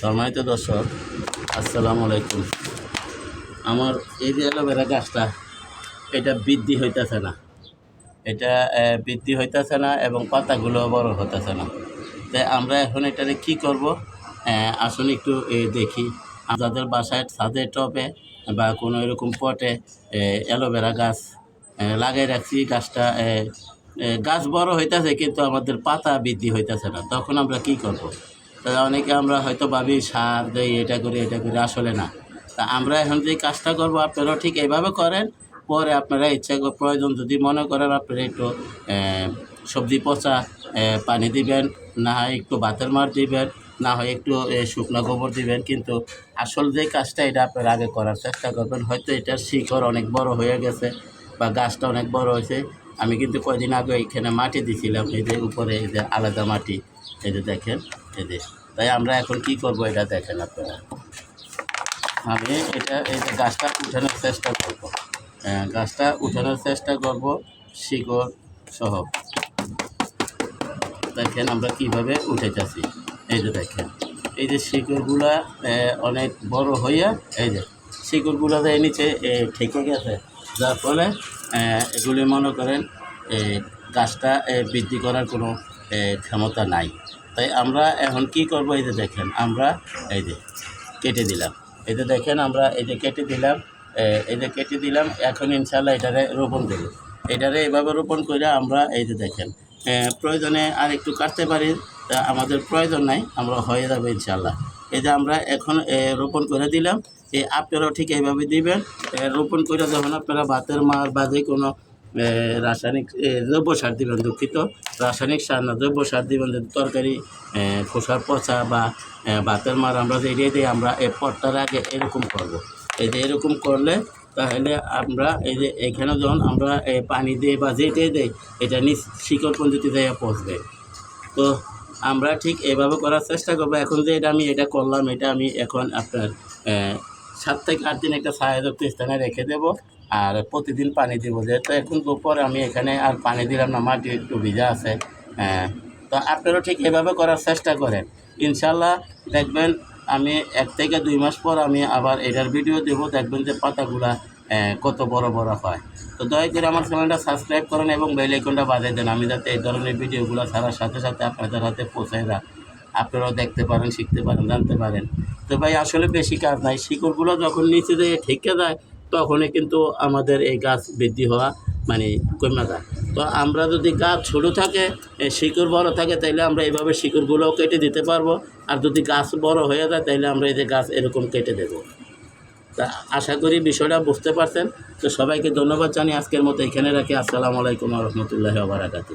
সম্মানিত দর্শক, আসসালামু আলাইকুম। আমার এই যে অ্যালোভেরা গাছটা, এটা বৃদ্ধি হইতেছে না। এটা বৃদ্ধি হইতেছে না এবং পাতাগুলো বড় হইতেছে না। তাই আমরা এখন এটারে কি করব? আসুন একটু দেখি। যাদের বাসায় ছাদে টবে বা কোনো এরকম পটে অ্যালোভেরা গাছ লাগাই রাখছি গাছটা গাছ বড় হইতেছে কিন্তু আমাদের পাতা বৃদ্ধি হইতেছে না। তখন আমরা কি করব? অনেকে আমরা হয়তো ভাবি সার দেই এটা করি এটা করি। আসলে না। তা আমরা এখন যে কাজটা করব, আপনারাও ঠিক এইভাবে করেন। পরে আপনারা ইচ্ছা প্রয়োজন যদি মনে করেন, আপনারা একটু সবজি পচা পানি দিবেন, না হয় একটু ভাতের মার দিবেন, না হয় একটু শুকনো গোবর দিবেন। কিন্তু আসল যে কাজটা, এটা আপনারা আগে করার চেষ্টা করবেন। হয়তো এটার শিকড় অনেক বড় হয়ে গেছে বা গাছটা অনেক বড় হয়েছে। আমি কিন্তু কয়দিন আগে এখানে মাটি দিছিলাম, এই যে উপরে এই যে আলাদা মাটি, এই যে দেখেন। যে তাই আমরা এখন কি করব এটা দেখেন আপনারা। আমি এটা, এই যে গাছটা উঠানোর চেষ্টা করব। গাছটা উঠানোর চেষ্টা করব, শিকড় সহ। দেখেন আমরা কীভাবে উঠেতেছি এই যে দেখেন, এই যে শিকড়গুলা অনেক বড় হইয়া, এই যে শিকড়গুলা যে নিচে ঠেকে গেছে, যার ফলে এগুলি মনে করেন গাছটা বৃদ্ধি করার কোনো ক্ষমতা নাই। তাই আমরা এখন কি করব? এই যে দেখেন, আমরা এই যে কেটে দিলাম। এই যে দেখেন, আমরা এই যে কেটে দিলাম এই যে কেটে দিলাম, এখন ইনশাল্লাহ এটারে রোপণ দেব এটারে এভাবে রোপণ করে আমরা এই যে দেখেন প্রয়োজনে আর একটু কাটতে পারি, তা আমাদের প্রয়োজন নাই, আমরা হয়ে যাবে ইনশাল্লাহ এই যে আমরা এখন রোপণ করে দিলাম এই আপনারাও ঠিক এইভাবে দিবেন রোপণ করে যখন আপনারা ভাতের মার বা যে কোনো রাসায়নিক এ, জৈব সার দিবেন দুঃখিত। রাসায়নিক সার না জৈব সার দিবেন তরকারি এ, খোসার পচা বা এ, ভাতের মার আমরা যে এড়িয়ে দিই আমরা এই পটটার আগে এরকম করব। এই যে এরকম করলে তাহলে আমরা এই যে এখানে যখন আমরা পানি দিই বা যেটাই দেই এটা নিচ শিকড় পদ্ধতি দিয়ে পচবে। তো আমরা ঠিক এভাবে করার চেষ্টা করব। এখন যে এটা আমি এটা করলাম এটা আমি এখন আপনার সাত থেকে আট দিন একটা ছায়াযুক্ত স্থানে রেখে দেব আর প্রতিদিন পানি দিব। যেহেতু এখন দুপুর আমি এখানে আর পানি দিলাম না মাটি একটু ভিজা আছে। আহ, তো আপনারাও ঠিক এভাবে করার চেষ্টা করেন। ইনশাল্লাহ দেখবেন আমি এক থেকে দুই মাস পর আমি আবার এটার ভিডিও দেবো দেখবেন যে পাতাগুলা কত বড় বড় হয়। তো দয়া করে আমার চ্যানেলটা সাবস্ক্রাইব করেন এবং বেল আইকনটা বাজিয়ে দেন। আমি যাতে এই ধরনের ভিডিওগুলো ছাড়ার সাথে সাথে আপনাদের হাতে পৌঁছায় দেয়। আপনারাও দেখতে পারেন, শিখতে পারেন, জানতে পারেন। তো ভাই, আসলে বেশি কাজ নাই। শিকড়গুলো যখন নিচে দিয়ে ঠেকে যায়, তখনই কিন্তু আমাদের এই গাছ বৃদ্ধি হওয়া মানে কমে যায়। তো আমরা যদি গাছ ছোটো থাকে শিকড় বড় থাকে তাহলে আমরা এইভাবে শিকড়গুলোও কেটে দিতে পারব। আর যদি গাছ বড় হয়ে যায় তাহলে আমরা এই যে গাছ এরকম কেটে দেবো। তা আশা করি বিষয়টা বুঝতে পারছেন। তো সবাইকে ধন্যবাদ জানি আজকের মতো এখানে রাখি। আসসালামু আলাইকুম রহমতুল্লাহ বারাকাতু